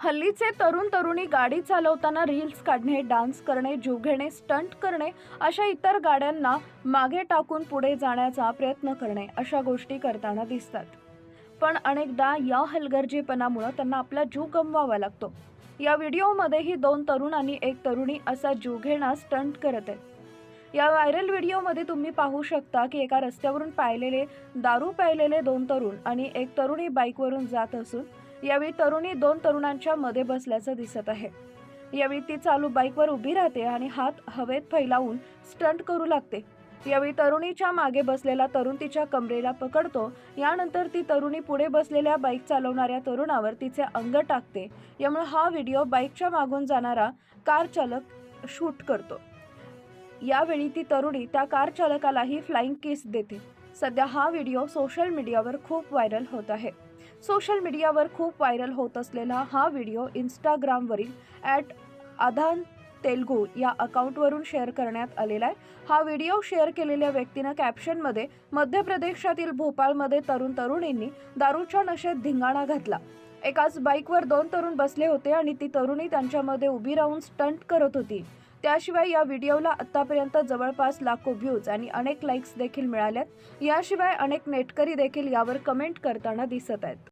हल्लीचे तरुण तरुणी गाडी चालवताना रील्स काढणे डान्स करणे जीव घेणे स्टंट करणे अशा इतर गाड्यांना मागे टाकून पुढे जाण्याचा प्रयत्न करणे अशा गोष्टी करताना दिसतात. पण अनेकदा या हलगर्जीपणामुळं त्यांना आपला जीव गमवावा लागतो. या व्हिडिओमध्येही दोन तरुण आणि एक तरुणी असा जीव घेणा स्टंट करत आहेत. या व्हायरल व्हिडिओमध्ये तुम्ही पाहू शकता की एका रस्त्यावरून पाहिलेले दारू प्यायलेले दोन तरुण आणि एक तरुणी बाईकवरून जात असून यावेळी तरुणी दोन तरुणांच्या मध्ये बसल्याचं दिसत आहे. यावेळी ती चालू बाईकवर उभी राहते आणि हात हवेत फैलावून स्टंट करू लागते. यावेळी तरुणीच्या मागे बसलेला तरुण तिच्या कमरेला पकडतो. यानंतर ती तरुणी पुढे बसलेल्या बाईक चालवणाऱ्या तरुणावर तिचे अंग टाकते. यामुळे हा व्हिडिओ बाईकच्या मागून जाणारा कार चालक शूट करतो. यावेळी ती तरुणी त्या कार चालकालाही फ्लाइंग किस देते. सध्या हा व्हिडिओ सोशल मीडियावर खूप व्हायरल होत आहे. सोशल मीडियावर खूप व्हायरल होत असलेला हा व्हिडिओ इंस्टाग्रामवरील ॲट आधान तेलगू या अकाउंटवरून शेअर करण्यात आलेला आहे. हा व्हिडिओ शेअर केलेल्या व्यक्तीनं कॅप्शनमध्ये मध्य प्रदेशातील भोपाळमध्ये तरुण तरुणींनी दारूच्या नशेत धिंगाणा घातला. एकाच बाईकवर दोन तरुण बसले होते आणि ती तरुणी त्यांच्यामध्ये उभी राहून स्टंट करत होती. त्याशिवाय या व्हिडिओला आतापर्यंत जवळपास लाखो व्ह्यूज आणि अनेक लाईक्स देखील मिळाल्यात. याशिवाय अनेक नेटकरी देखील यावर कमेंट करताना दिसत आहेत.